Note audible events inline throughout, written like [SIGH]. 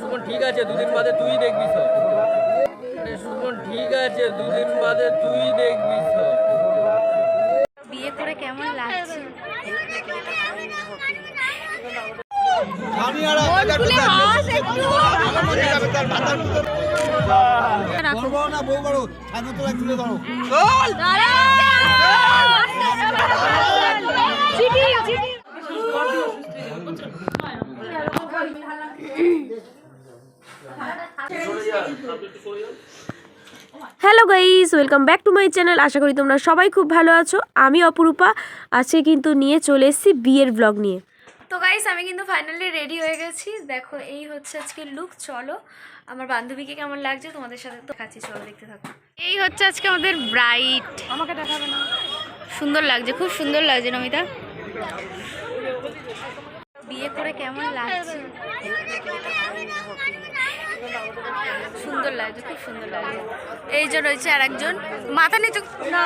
সুমন ঠিক আছে দুদিন বাদে তুই দেখবি সব। সুমন ঠিক আছে দুদিন বাদে তুই দেখবি সব। বিয়ে করে কেমন লাগছে? আমি আর বাজার না বউ বড় ছাদু তোলা তুলে ধরো। Hello guys welcome back to my channel আশা করি তোমরা সবাই খুব ভালো আছো আমি অপরূপা আজকে কিন্তু নিয়ে চলে এসেছি বিয়ের ব্লগ নিয়ে তো গাইস আমি কিন্তু ফাইনালি রেডি হয়ে গেছি দেখো এই হচ্ছে আজকে লুক চলো আমার বান্ধবীকে কেমন লাগছে তোমাদের সাথে তো কাছে চলো দেখতে থাকো এই হচ্ছে আজকে আমাদের ব্রাইট আমাকে দেখাবে না সুন্দর লাগছে খুব সুন্দর লাগছে নমিতা বিয়ে করে কেমন লাগছে সুন্দর লাগছে খুব সুন্দর লাগছে। এই যে রয়েছে আর একজন মাথা নিচু না।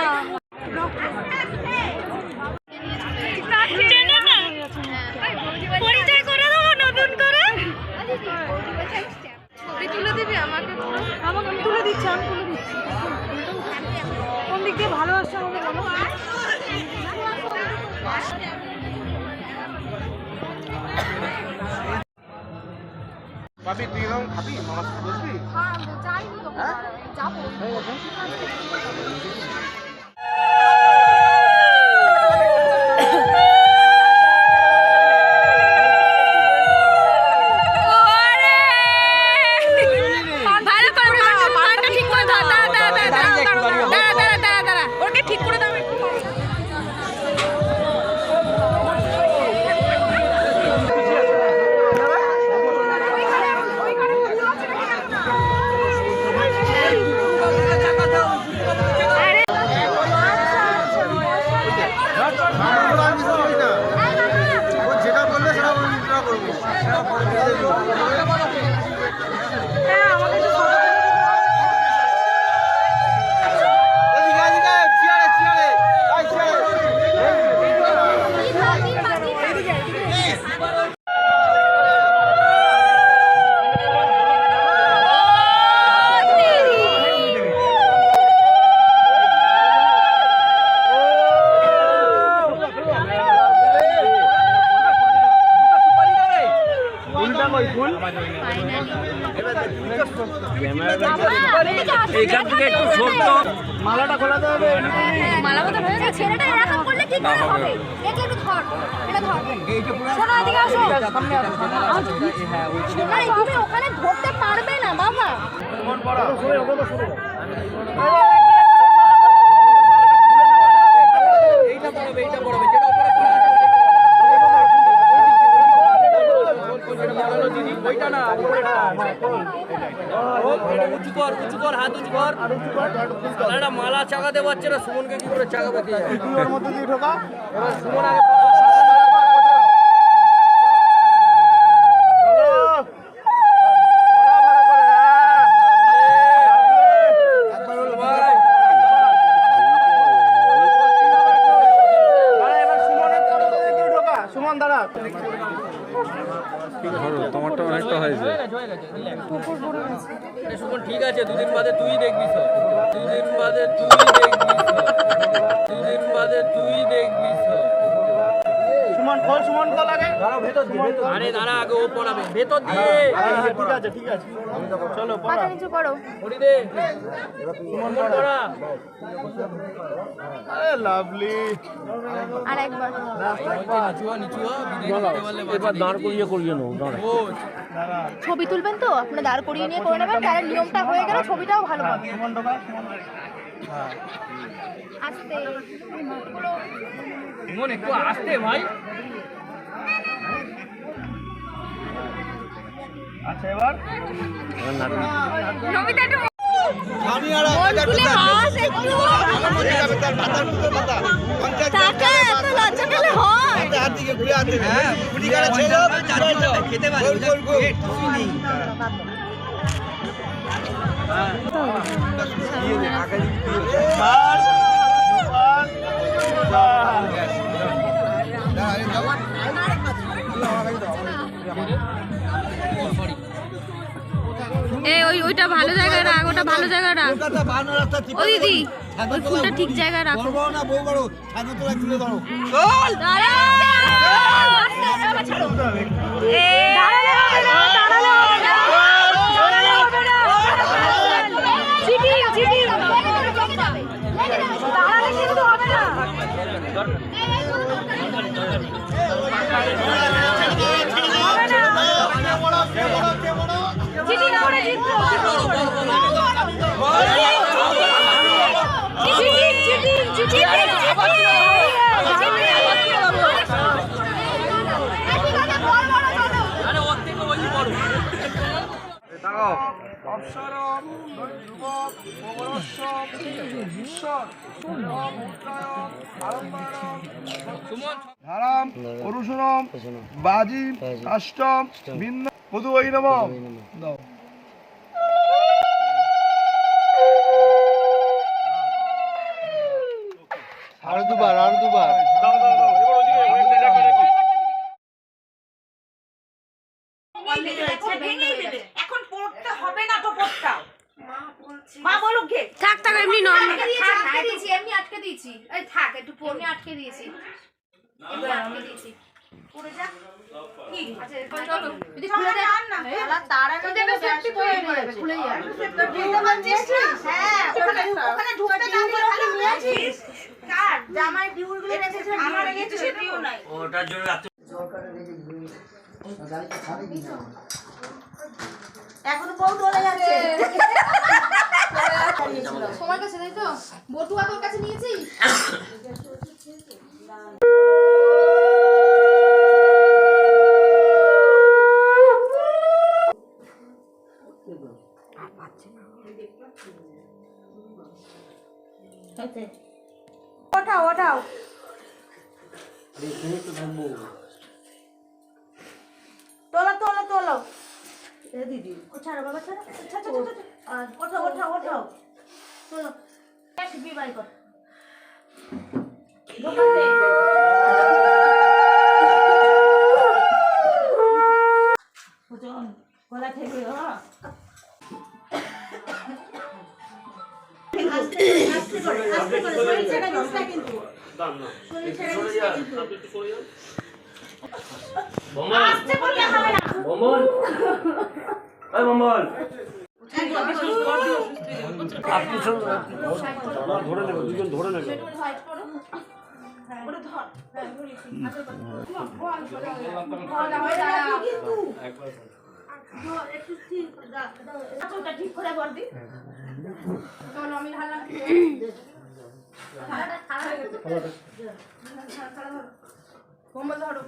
পাবি তুই এরকম খাবি মামার সাথে বসবি ভালো এইখান থেকে একটু ছোট্ট মালাটা খোলাতে হবে। মালা কথা হয়ে গেছে ছেলেটা এরকম করলে কি করে হবে। এটা একটু ধর। এটা ধর। শোনো এদিকে আসো। আরে তুমি ওখানে ধরতে পারবে না বাবা। এইটা পড়াবে এইটা পড়াবে যেটা উপরে পড়াবে দিদি ওইটা না উপরেটা। ও, এটা উঁচু কর উঁচু কর হাত উঁচু কর আর একটা মালা চাকাতে পারছে না সুমনকে কি করে চাকাবে কে জানে? তুই ওর মধ্যে দিয়ে ঢোকা। এবার সুমন আগে সুমন দাঁড়া তোমারটা অনেকটা হয়েছে। ঠিক আছে দুদিন বাদে তুই দেখবি দুদিন বাদে তুই দেখবি দুদিন বাদে তুই দেখবি সুমন খোল সুমন দাঁড়াও ভেতর দিয়ে আরে দাঁড়া আগে ও পড়াবে। ভেতর দিয়ে। ঠিক আছে ঠিক আছে। চলো পড়া। নিচু করো। পড়ি দে। সুমন পড়া। আরে লাভলি। আর একবার। নিচু নিচু হ, বিদায় করতে পারলে এবার দাঁড় করিয়ে করিয়ে নেব ছবি তুলবেন তো? আপনারা দাঁড় করিয়ে নিয়ে করে নেবেন তাহলে নিয়মটা হয়ে গেলে ছবিটাও ভালো সুমন সুমন আস্তে একটু আসতে ভাই। আচ্ছা এবার? নমিতা একটু আমি আর হাস একটু তার মাথার মুখে মাথা পঞ্চায়েত এত লজ্জা পেলে হয়। হাত দিকে ঘুরে হাতে গুটি কাটা ছেড়ে খেতে পারি গোল গোল গোল চার পাঁচ চার সরি এ ওই ওইটা ভালো জায়গায় রাখ ওটা ভালো জায়গায় রাখ ও দিদি ওই ফুলটা ঠিক জায়গায় রাখো না বউ বড় ছানাতলা তুলে ধরো আরে সুমন। ধারাম অরুষণম বাজি কাষ্টম ভিন্ন মধু ওই দাও। আরও দুবার আরও দুবার এখন পড়তে হবে না তো পড়তাও মা বলো কে থাক থাক এমনি নর্মাল আটকে দিয়েছি এমনি আটকে দিয়েছি। এই থাক একটু পড়ে আটকে দিয়েছি। আটকে দিয়েছি। পড়ে যা কি? আচ্ছা চলো। যদি খুলে দেয় না। তার আগে দেখবে সেফটি খুলে যাবে খুলে যাবে বুঝতে পারছিস হ্যাঁ ওখানে ওখানে ঢুকতে দাঁড়িয়ে খালি নিয়েছিস কার? জামাই ডিউর রেখেছে আমার রেখেছে। সেটিও নাই। ওটার জন্য এখনও বউ চলে যাচ্ছে। [LAUGHS] সময় কাছে তাই তো? বটুয়া তোর কাছে নিয়েছিস ওঠাও ওঠাও। তোলো তোলো তোলো। এ দিদি। ও ছাড়ো বাবা ছাড়ো। ছাড়ো ছাড়ো ছাড়ো আর ওঠাও ওঠাও ওঠাও। বিবাই কর গলা থেকে হ্যাঁ আস্তে করে আস্তে করে আস্তে করে শরীর ছেড়ে যাস না কিন্তু শরীর ছেড়ে যাস না কিন্তু আস্তে করলে হবে না বমন ওই বমন কিন্তু একটু ঠিক করে কর দি চলো আমি ঢাললাম ধরো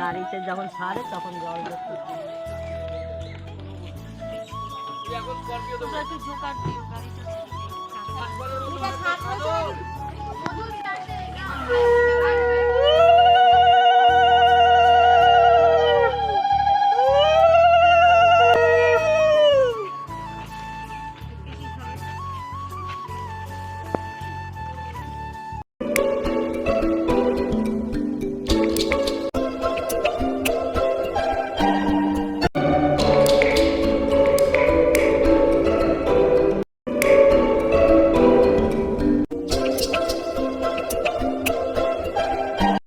গাড়িতে যখন ছাড়ে তখন জল দেখতে